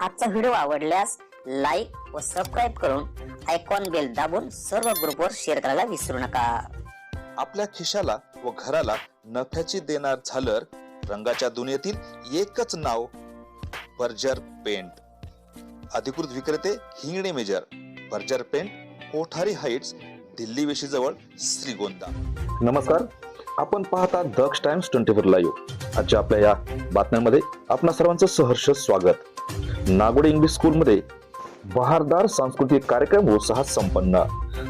आजचा व्हिडिओ आवडल्यास लाईक व सबस्क्राईब करून आयकॉन बेल दाबून सर्व ग्रुपवर शेअर करायला विसरू नका. आपल्या खिशाला व घराला नफ्याची देणार झालर रंगाच्या दुनियेतील एकच नाव बर्जर पेंट अधिकृत विक्रेते Hingane major Berger paint Kothari heights Delhi वेशीजवळ Shrigonda. नमस्कार. आपण पाहता Daksh Times twenty four live. आजच्या आपल्या या बातम्यांमध्ये आपणा सर्वांचं सहर्ष स्वागत. नागोडे इंग्लिश स्कूलमध्ये बहारदार सांस्कृतिक कार्यक्रम उत्साहात संपन्न.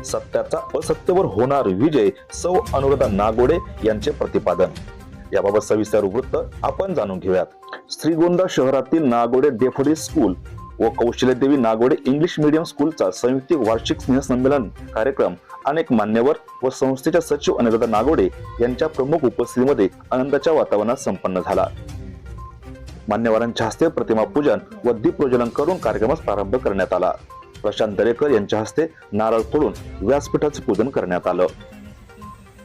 सत्याचा असत्यावर होणार विजय सौ अनुराधा नागोडे यांचे प्रतिपादन. याबाबत सविस्तर वृत्त आपण जाणून घेऊयात. श्रीगोंदा शहरातील नागोडे डेफोडी स्कूल व कौशल्यदेवी नागोडे इंग्लिश मीडियम स्कूलचा संयुक्त वार्षिक स्नेहसंमेलन कार्यक्रम अनेक मान्यवर व संस्थेच्या सचिव अनुराधा नागोडे यांच्या प्रमुख उपस्थितीमध्ये आनंदाच्या वातावरणात संपन्न झाला. मान्यवरांच्या हस्ते प्रतिमा पूजन व दीप प्रज्वलन करून कार्यक्रमास प्रारंभ करण्यात आला. प्रशांत दरेकर यांच्या हस्ते नारळ फोडून व्यासपीठाचे पूजन करण्यात आलं.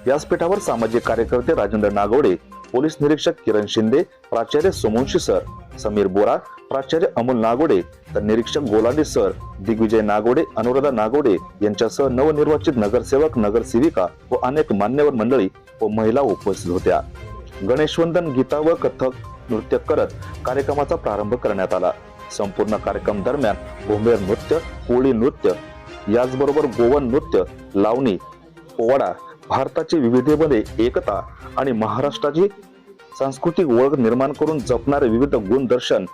व्यासपीठावर सामाजिक कार्यकर्ते राजेंद्र नागवडे पोलीस निरीक्षक किरण शिंदे प्राचार्य सोमवंशी सर समीर बोरा प्राचार्य अमोल नागोडे तर निरीक्षक गोलांडे सर दिग्विजय नागोडे अनुराधा नागोडे यांच्यासह नवनिर्वाचित नगरसेवक नगरसेविका व अनेक मान्यवर मंडळी व महिला उपस्थित होत्या. गणेशवंदन गीता व कथक नृत्य करत कार्यक्रमाचा प्रारंभ करण्यात आला. संपूर्ण कार्यक्रम दरम्यान भोंबेर नृत्य कोळी नृत्य याचबरोबर गोवन नृत्य लावणी पोवाडा भारताची विविधेमध्ये एकता आणि महाराष्ट्राची सांस्कृतिक ओळख निर्माण करून जपणारे विविध गुणदर्शन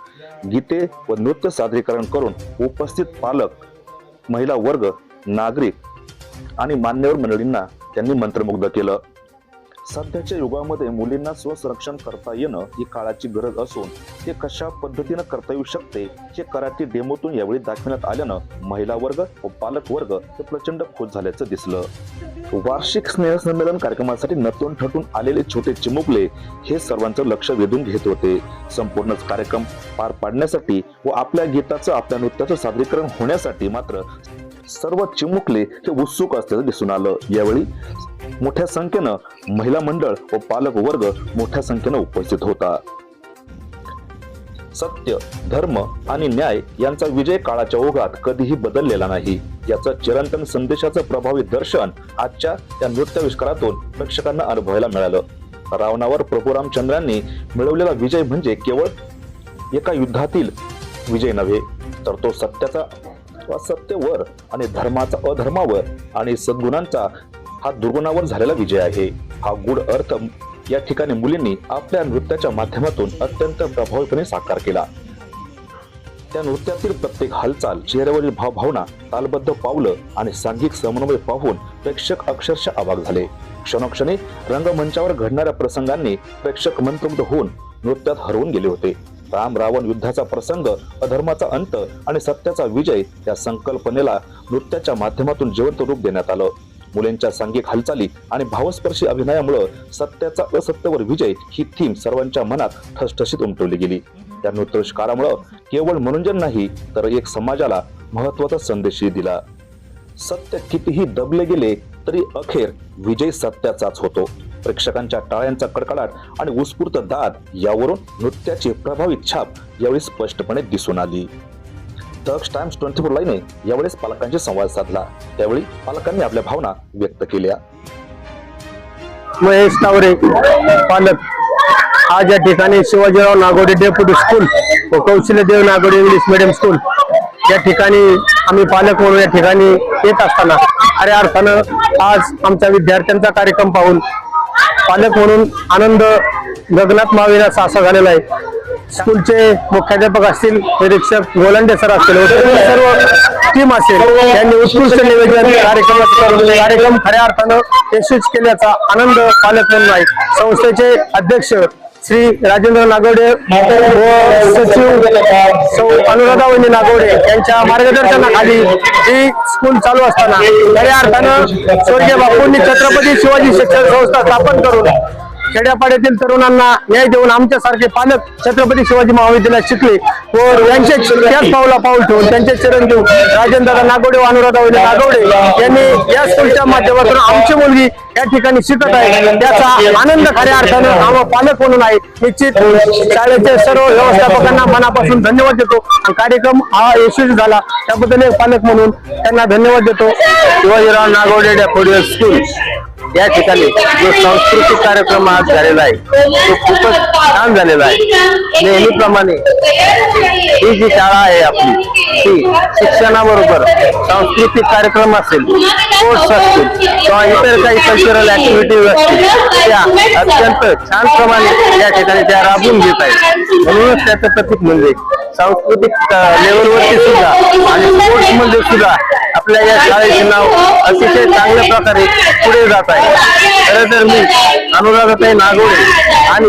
गीते व नृत्य सादरीकरण करून उपस्थित पालक महिला वर्ग नागरिक आणि मान्यवर मंडळींना त्यांनी मंत्रमुग्ध केलं. सध्याच्या युगामध्ये मुलींना स्वसंरक्षण करता येणं ही काळाची गरज असून ते कशा पद्धतीनं करता येऊ शकते हे कराटे डेमोतून यावेळी दाखवण्यात आल्यानं महिला वर्ग व पालक वर्ग हे प्रचंड खुश झाल्याचं दिसलं. वार्षिक स्नेहसंमेलन कार्यक्रमासाठी नटून ठटून आलेले छोटे चिमुकले हे सर्वांचं लक्ष वेधून घेत होते. संपूर्ण कार्यक्रम पार पाडण्यासाठी व आपल्या गीताचं आपल्या नृत्याचं सादरीकरण होण्यासाठी मात्र सर्व चिमुकले हे उत्सुक असल्याचं दिसून आलं. यावेळी मोठ्या संख्येनं महिला मंडळ व पालक वर्ग मोठ्या संख्येनं उपस्थित होता. सत्य धर्म आणि न्याय यांचा विजय काळाच्या ओघात कधीही बदललेला नाही. याचं चिरंतन संदेशाचं प्रभावी दर्शन आजच्या या नृत्याविष्कारातून प्रेक्षकांना अनुभवायला मिळालं. रावणावर प्रभू रामचंद्रांनी मिळवलेला विजय म्हणजे केवळ एका युद्धातील विजय नव्हे तर तो सत्याचा सत्यवर आणि धर्माचा अधर्मावर आणि सद्गुणांचा हा दुर्गुणावर झालेला विजय आहे. हा गुढ अर्थ या ठिकाणी मुलींनी आपल्या नृत्याच्या माध्यमातून अत्यंत प्रभावीपणे साकार केला. त्या नृत्यातील प्रत्येक हालचाल चेहऱ्यावरील भावभावना तालबद्ध पावलं आणि सांघिक समन्वय पाहून प्रेक्षक अक्षरशः अवाक झाले. क्षणोक्षणी रंगमंचावर घडणाऱ्या प्रसंगांनी प्रेक्षक मंत्रमुग्ध होऊन नृत्यात हरवून गेले होते. राम रावण युद्धाचा प्रसंग अधर्माचा अंत आणि सत्याचा विजय या संकल्पनेला नृत्याच्या माध्यमातून जिवंत रूप देण्यात आलं. मुलींच्या सांघिक हालचाली आणि भावस्पर्शी अभिनयामुळं सत्याचा असत्यावर विजय ही थीम सर्वांच्या मनात ठसठशीत उमटवली गेली. त्या नृत्यष्कारामुळं केवळ मनोरंजन नाही तर एक समाजाला महत्त्वाचा संदेशही दिला. सत्य कितीही दबले गेले तरी अखेर विजय सत्याचाच होतो. प्रेक्षकांच्या टाळ्यांचा कडकडाट आणि उत्स्फूर्त दाद यावरून नृत्याची प्रभावी छाप यावेळी स्पष्टपणे दिसून आली. दक्ष टाइम्स ट्वेंटी फोर लाईने यावेळेस पालकांशी संवाद साधला. त्यावेळी पालकांनी आपल्या भावना व्यक्त केल्या. महेश तावरे पालक. आज या ठिकाणी शिवाजीराव नागोडे डेप्युटी स्कूल व Kaushalyadev Nagode English medium school या ठिकाणी आम्ही पालक म्हणून या ठिकाणी येत असताना अरे अर्थानं आज आमच्या विद्यार्थ्यांचा कार्यक्रम पाहून पालक म्हणून आनंद गगनात मावेल असा असा झालेला आहे. स्कूलचे मुख्याध्यापक असतील निरीक्षक गोलंडे सर असतील सर्व टीम असेल यांनी उत्कृष्ट निवेदन कार्यक्रमाचं कार्यक्रम खऱ्या अर्थानं यशस्वी केल्याचा आनंद पालक म्हणून आहे. संस्थेचे अध्यक्ष श्री राजेंद्र नागवडे व सचिव सौ नागवडे यांच्या मार्गदर्शनाखाली ही स्कूल चालू असताना खऱ्या अर्थानं स्वर्गीय बापूंनी छत्रपती शिवाजी शिक्षण संस्था स्थापन करून खेड्यापाड्यातील तरुणांना न्याय देऊन आमच्यासारखे पालक छत्रपती शिवाजी महाविद्यालयात शिकले. व यांचे त्याच पावला पाऊल ठेवून त्यांचे चिरंजीव राजेंद्र नागोडे व अनुराधा नागवडे यांनी या स्कूलच्या माध्यमातून आमची मुलगी या ठिकाणी शिकत आहे. त्याचा आनंद खऱ्या अर्थानं आम्हा पालक म्हणून आहे. निश्चित शाळेचे सर्व व्यवस्थापकांना मनापासून धन्यवाद देतो. आणि कार्यक्रम हा यशस्वी झाला. त्याबद्दल एक पालक म्हणून त्यांना धन्यवाद देतो. शिवाजीराव नागवडे स्कूल या ठिकाणी जो सांस्कृतिक कार्यक्रम आज झालेला आहे तो खूपच छान झालेला आहे. नेहमीप्रमाणे ही जी शाळा आहे आपली ही शिक्षणाबरोबर सांस्कृतिक कार्यक्रम असेल स्पोर्ट्स असतील किंवा इतर काही कल्चरल ऍक्टिव्हिटीज असतील त्या अत्यंत छान प्रमाणे या ठिकाणी त्या राबवून घेत आहेत. म्हणूनच त्याचं प्रतीक म्हणजे सांस्कृतिक लेवलवरती सुद्धा आणि स्पोर्ट्समध्ये सुद्धा आपल्या या शाळेचे नाव अतिशय चांगल्या प्रकारे पुढे जात आहे. खरं तर मी अनुराधाताई नागोडे आणि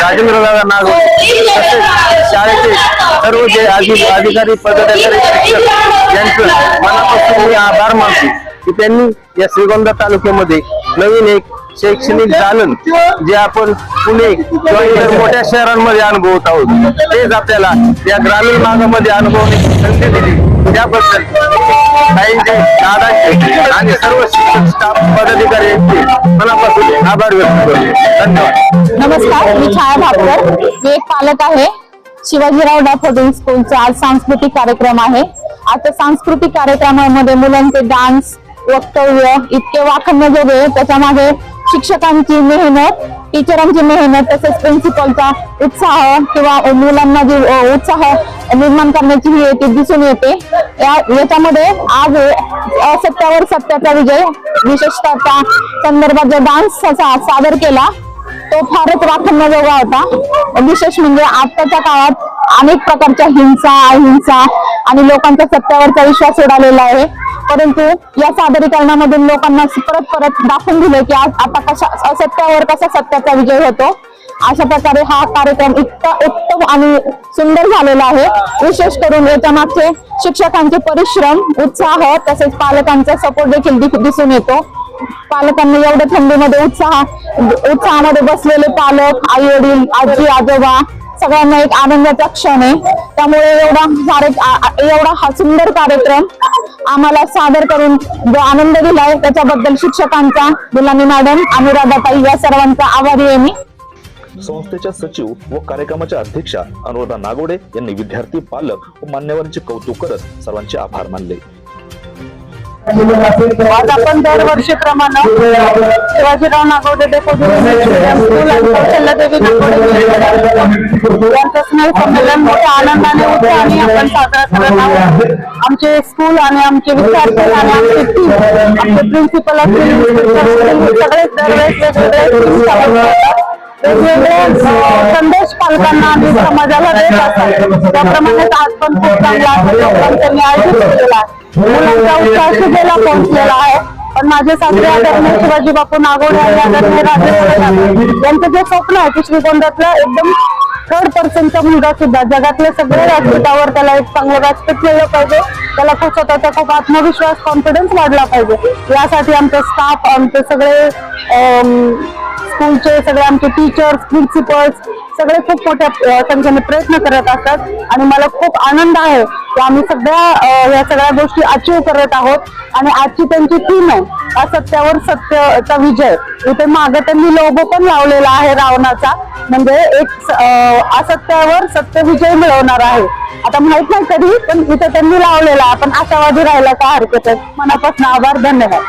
राजेंद्र दादा नागोडे तसेच शाळेचे सर्व जे अधिकारी अधिकारी पदाधिकारी शिक्षक यांचं मनापासून मी आभार मानतो की त्यांनी या श्रीगोंदा तालुक्यामध्ये नवीन एक शैक्षणिक दालन जे आपण पुणे किंवा इतर मोठ्या शहरांमध्ये अनुभवत आहोत तेच आपल्याला या ग्रामीण भागामध्ये अनुभवण्याची संधी दिली. त्याबद्दल ताईंचे दादांचे आणि सर्व शिक्षक स्टाफ पदाधिकारी यांचे मनापासून आभार व्यक्त करतो. धन्यवाद. नमस्कार मी छाया भापकर मी एक पालक आहे. शिवाजीराव डाफोडिंग स्कूलचा आज सांस्कृतिक कार्यक्रम आहे. आता सांस्कृतिक कार्यक्रमामध्ये मुलांचे डान्स वक्तव्य इतके वाखण्याजोगे त्याच्यामागे शिक्षकांची मेहनत टीचरांची मेहनत तसेच प्रिन्सिपलचा उत्साह किंवा मुलांना जी उत्साह निर्माण करण्याची ही येते दिसून येते. या याच्यामध्ये आज असत्यावर सत्याचा विजय विशेषतः संदर्भात जो डान्स सादर केला तो फारच राखण्याजोगा होता. विशेष म्हणजे आताच्या काळात अनेक प्रकारच्या हिंसा अहिंसा आणि लोकांचा सत्यावरचा विश्वास उडालेला आहे. परंतु या सादरीकरणामधून लोकांना परत परत दाखवून दिलं की आज आता कशा असत्यावर कसा सत्याचा विजय होतो. अशा प्रकारे हा कार्यक्रम इतका उत्तम आणि सुंदर झालेला आहे. विशेष करून याच्या मागचे शिक्षकांचे परिश्रम उत्साह तसेच पालकांचा सपोर्ट देखील दि- दिसून येतो. पालकांनी एवढ्या थंडीमध्ये उत्साह उत्साहामध्ये बसलेले पालक आई वडील आजी आजोबा सगळ्यांना एक आनंदाचा क्षण आहे. त्यामुळे एवढा एवढा हा सुंदर कार्यक्रम आम्हाला सादर करून जो आनंद दिलाय त्याच्याबद्दल शिक्षकांचा दुलानी मॅडम अनुराधाताई या सर्वांचा आभारी आहे मी. संस्थेच्या सचिव व कार्यक्रमाच्या अध्यक्षा अनुराधा नागोडे यांनी विद्यार्थी पालक व मान्यवरांचे कौतुक करत सर्वांचे आभार मानले. आज आपण दरवर्षीप्रमाणे शिवाजीराव नागवडे यांचं स्नेह संमेलन मोठ्या आनंदाने उत्साहाने आपण साजरा करत आहोत. आमचे स्कूल आणि आमचे विद्यार्थी आणि आमचे टीम आमचे प्रिन्सिपल असतील सगळे दरवेळेस वेगवेगळे. वेगवेगळे संदेश पालकांना आणि समाजाला देत असतात. त्याप्रमाणे आज पण खूप चांगला त्यांनी आयोजित केलेला आहे. पोहोचलेला आहे. पण माझे सासरे आदरणीय शिवाजी बापू नागोडे आणि आदरणीय राजेंद्र यांचं जे स्वप्न आहे की श्रीगोंद्यातलं एकदम थर्ड पर्सनचा मुलगा सुद्धा जगातल्या सगळ्या व्यासपीठावर त्याला एक चांगलं व्यासपीठ मिळलं पाहिजे. त्याला खूप स्वतःचा खूप आत्मविश्वास कॉन्फिडन्स वाढला पाहिजे. यासाठी आमचे स्टाफ आमचे सगळे स्कूलचे सगळे आमचे टीचर्स प्रिन्सिपल्स सगळे खूप मोठ्या संख्येने प्रयत्न करत असतात. आणि मला खूप आनंद आहे की आम्ही सगळ्या या सगळ्या गोष्टी अचीव करत आहोत आणि आजची त्यांची टीम आहे असत्यावर सत्यचा विजय. इथे मागे त्यांनी लोगो पण लावलेला आहे रावणाचा. म्हणजे एक स- असत्यावर सत्य विजय मिळवणार आहे. आता माहीत नाही कधी पण इथे त्यांनी लावलेला आपण आशावादी राहायला का हरकत आहे? मनापासून आभार धन्यवाद.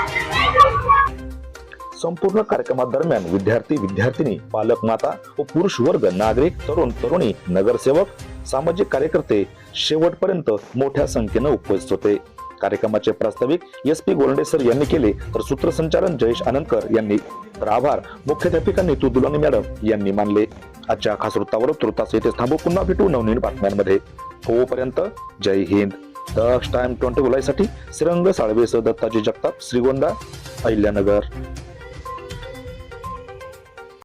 संपूर्ण कार्यक्रमादरम्यान विद्यार्थी विद्यार्थिनी पालक माता व पुरुष वर्ग नागरिक तरुण तरुणी नगरसेवक सामाजिक कार्यकर्ते शेवटपर्यंत मोठ्या संख्येनं उपस्थित होते. कार्यक्रमाचे प्रास्ताविक एस पी गोलंडे सर यांनी केले तर सूत्रसंचालन जयेश आनंदकर यांनी तर आभार. मुख्याध्यापिका नीतू दुलानी मॅडम यांनी मानले. आजच्या खास वृत्तावर तृतास येथे थांबू. पुन्हा भेटू नवनवीन बातम्यांमध्ये. होपर्यंत जय हिंद. दक्ष टाइम ट्वेंटी साठी श्रीरंग साळवेसह दत्ताजी जगताप श्रीगोंदा अहिल्यानगर.